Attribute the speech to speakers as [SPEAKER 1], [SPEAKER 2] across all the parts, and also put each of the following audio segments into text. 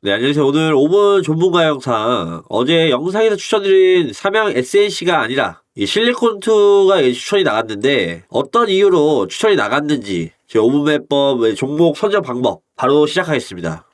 [SPEAKER 1] 네, 안녕하세요. 오늘 5분 전문가 영상. 어제 영상에서 추천드린 삼양 SNC가 아니라 이 실리콘2가 추천이 나갔는데 어떤 이유로 추천이 나갔는지 제 5분 매법 종목 선정 방법 바로 시작하겠습니다.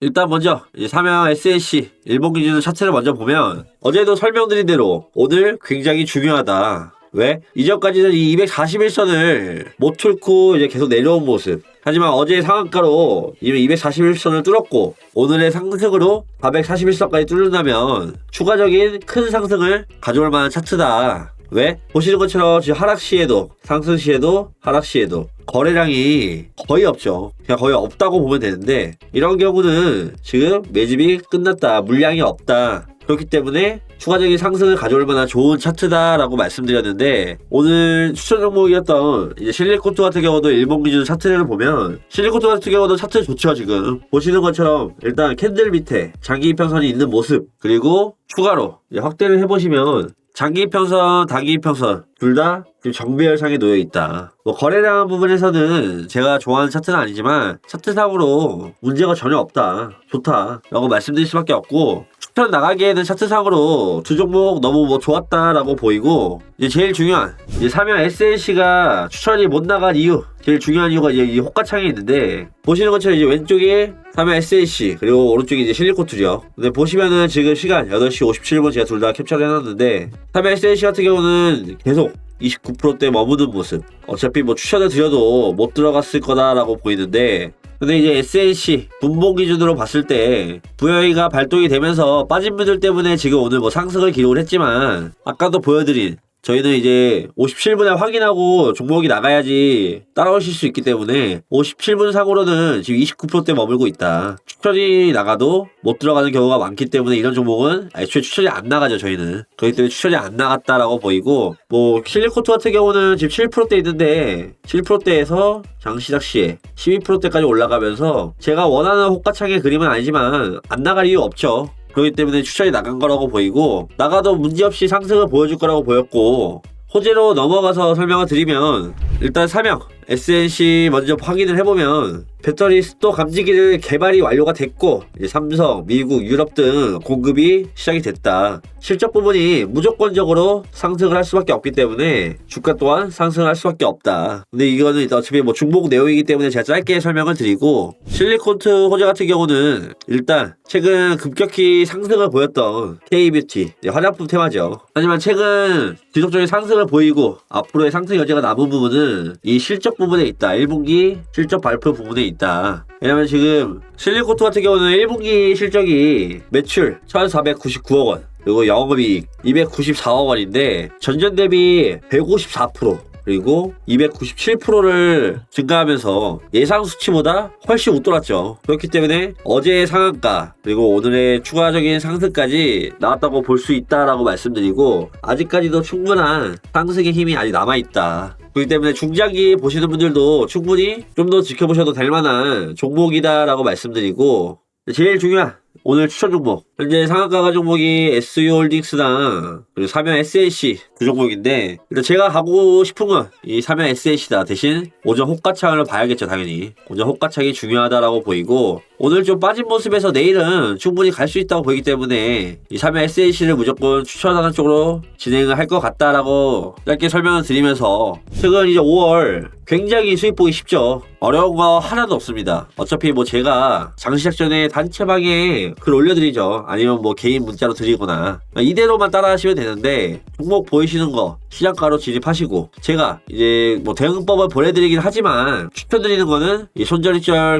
[SPEAKER 1] 일단 먼저 이 삼양 SNC 일본 기준 차트를 먼저 보면 어제도 설명드린 대로 오늘 굉장히 중요하다. 왜? 이전까지는 이 241선을 못 뚫고 이제 계속 내려온 모습. 하지만 어제 상한가로 이미 241선을 뚫었고 오늘의 상승으로 441선까지 뚫는다면 추가적인 큰 상승을 가져올 만한 차트다. 왜? 보시는 것처럼 지금 하락 시에도 상승 시에도 하락 시에도 거래량이 거의 없죠. 그냥 거의 없다고 보면 되는데 이런 경우는 지금 매집이 끝났다. 물량이 없다. 그렇기 때문에 추가적인 상승을 가져올 만한 좋은 차트다라고 말씀드렸는데 오늘 추천 종목이었던 이제 실리코트 같은 경우도 일본 기준 차트를 보면 실리코트 같은 경우도 차트 좋죠 지금 보시는 것처럼 일단 캔들 밑에 장기 이평선이 있는 모습 그리고 추가로 확대를 해보시면 장기 이평선, 단기 이평선 둘 다 지금 정배열상에 놓여 있다. 뭐 거래량 부분에서는 제가 좋아하는 차트는 아니지만 차트상으로 문제가 전혀 없다. 좋다라고 말씀드릴 수밖에 없고 추천 나가기에는 차트상으로 두 종목 너무 뭐 좋았다라고 보이고 이제 제일 중요한 이제 사면 SNC가 추천이 못 나간 이유 제일 중요한 이유가 이제 이 호가창에 있는데 보시는 것처럼 이제 왼쪽에 사면 SNC 그리고 오른쪽에 이제 실리코트죠. 근데 보시면은 지금 시간 8시 57분 제가 둘 다 캡처를 해놨는데 사면 SNC 같은 경우는 계속 29%대 머무는 모습. 어차피 뭐 추천을 드려도 못 들어갔을 거다라고 보이는데 근데 이제 SNC 분봉 기준으로 봤을 때 부여이가 발동이 되면서 빠진 분들 때문에 지금 오늘 뭐 상승을 기록을 했지만 아까도 보여드린 저희는 이제 57분에 확인하고 종목이 나가야지 따라오실 수 있기 때문에 57분 상으로는 지금 29%대 머물고 있다. 추천이 나가도 못 들어가는 경우가 많기 때문에 이런 종목은 애초에 추천이 안 나가죠 저희는. 그렇기 때문에 추천이 안 나갔다라고 보이고 뭐 실리코트 같은 경우는 지금 7%대 있는데 7%대에서 장시작 시에 12%대까지 올라가면서 제가 원하는 호가창의 그림은 아니지만 안 나갈 이유 없죠. 그렇기 때문에 추천이 나간 거라고 보이고 나가도 문제없이 상승을 보여줄 거라고 보였고 호재로 넘어가서 설명을 드리면 일단 사명 SNC 먼저 확인을 해보면 배터리 습도 감지기를 개발이 완료가 됐고 삼성, 미국, 유럽 등 공급이 시작이 됐다. 실적 부분이 무조건적으로 상승을 할 수밖에 없기 때문에 주가 또한 상승을 할 수밖에 없다. 근데 이거는 어차피 뭐 중복 내용이기 때문에 제가 짧게 설명을 드리고 실리콘트 호재 같은 경우는 일단 최근 급격히 상승을 보였던 K뷰티 화장품 테마죠. 하지만 최근 지속적인 상승을 보이고 앞으로의 상승 여지가 남은 부분은 이 실적 부분에 있다. 1분기 실적 발표 부분에 있다. 왜냐면 지금 실리코트 같은 경우는 1분기 실적이 매출 1499억 원 그리고 영업이익 294억 원인데 전년 대비 154% 그리고 297%를 증가하면서 예상 수치보다 훨씬 웃돌았죠. 그렇기 때문에 어제의 상한가 그리고 오늘의 추가적인 상승까지 나왔다고 볼 수 있다라고 말씀드리고 아직까지도 충분한 상승의 힘이 아직 남아있다. 그렇기 때문에 중장기 보시는 분들도 충분히 좀 더 지켜보셔도 될 만한 종목이다라고 말씀드리고 제일 중요한 오늘 추천 종목 현재 상한가 종목이 SU홀딩스랑 그리고 사면 SNC 두 종목인데 일단 제가 가고 싶은 건이 사면 SNC다. 대신 오전 호가창을 봐야겠죠 당연히. 오전 호가창이 중요하다라고 보이고 오늘 좀 빠진 모습에서 내일은 충분히 갈 수 있다고 보이기 때문에 이 사면 SNC를 무조건 추천하는 쪽으로 진행을 할 것 같다라고 짧게 설명을 드리면서 최근 이제 5월 굉장히 수익 보기 쉽죠. 어려운 거 하나도 없습니다. 어차피 뭐 제가 장시작 전에 단체방에 글 올려드리죠 아니면 뭐 개인 문자로 드리거나. 이대로만 따라하시면 되는데 종목 보이시는 거 시장가로 진입하시고 제가 이제 뭐 대응법을 보내드리긴 하지만 추천드리는 거는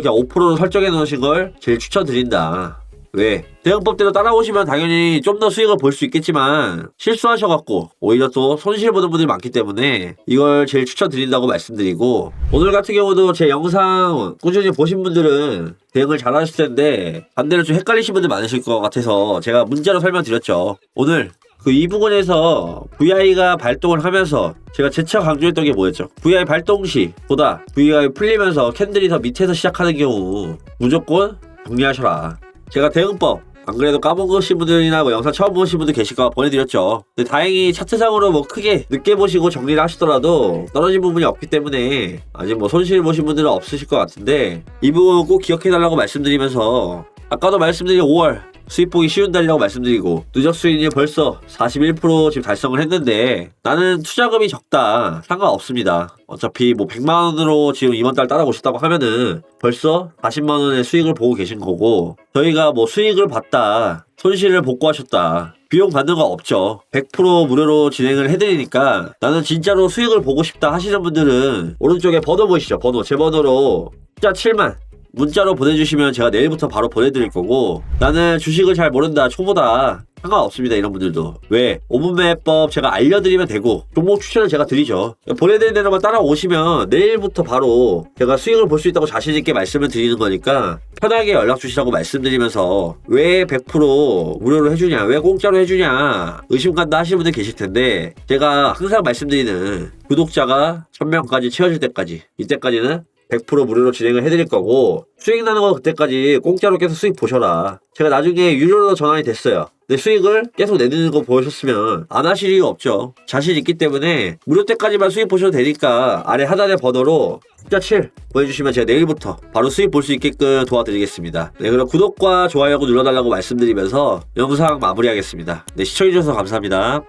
[SPEAKER 1] 그냥 5%로 설정해 놓으신 걸 제일 추천드린다 왜? 대응법대로 따라오시면 당연히 좀 더 수익을 볼 수 있겠지만 실수하셔갖고 오히려 또 손실 보는 분들이 많기 때문에 이걸 제일 추천드린다고 말씀드리고 오늘 같은 경우도 제 영상 꾸준히 보신 분들은 대응을 잘 하실 텐데 반대로 좀 헷갈리신 분들 많으실 것 같아서 제가 문자로 설명드렸죠. 오늘 그 이 부분에서 VI가 발동을 하면서 제가 재차 강조했던 게 뭐였죠? VI 발동 시보다 VI 풀리면서 캔들이 더 밑에서 시작하는 경우 무조건 정리하셔라. 제가 대응법 안 그래도 까먹으신 분들이나 뭐 영상 처음 보신 분들 계실까 봐 보내드렸죠. 근데 다행히 차트상으로 뭐 크게 늦게 보시고 정리를 하시더라도 떨어진 부분이 없기 때문에 아직 뭐 손실 보신 분들은 없으실 것 같은데 이 부분 꼭 기억해달라고 말씀드리면서 아까도 말씀드린 5월 수입 보기 쉬운 달이라고 말씀드리고 누적 수익이 벌써 41% 지금 달성을 했는데 나는 투자금이 적다 상관없습니다. 어차피 뭐 100만 원으로 지금 이번 달 따라오셨다고 하면은 벌써 40만 원의 수익을 보고 계신 거고 저희가 뭐 수익을 봤다 손실을 복구하셨다 비용 받는 거 없죠. 100% 무료로 진행을 해드리니까 나는 진짜로 수익을 보고 싶다 하시는 분들은 오른쪽에 번호 보이시죠? 번호. 제 번호로 숫자 7만 문자로 보내주시면 제가 내일부터 바로 보내드릴 거고 나는 주식을 잘 모른다 초보다. 상관없습니다 이런 분들도. 왜? 5분 매법 제가 알려드리면 되고 종목 추천을 제가 드리죠. 보내드린 대로만 따라오시면 내일부터 바로 제가 수익을 볼 수 있다고 자신 있게 말씀을 드리는 거니까 편하게 연락 주시라고 말씀드리면서 왜 100% 무료로 해주냐 왜 공짜로 해주냐 의심 간다 하시는 분들 계실 텐데 제가 항상 말씀드리는 구독자가 1000명까지 채워질 때까지 이때까지는 100% 무료로 진행을 해드릴 거고 수익 나는 거 그때까지 공짜로 계속 수익 보셔라. 제가 나중에 유료로 전환이 됐어요. 근데 수익을 계속 내드는 거 보셨으면 안 하실 이유 없죠. 자신 있기 때문에 무료 때까지만 수익 보셔도 되니까 아래 하단의 번호로 숫자 7 보내주시면 제가 내일부터 바로 수익 볼 수 있게끔 도와드리겠습니다. 네 그럼 구독과 좋아요 눌러달라고 말씀드리면서 영상 마무리하겠습니다. 네 시청해주셔서 감사합니다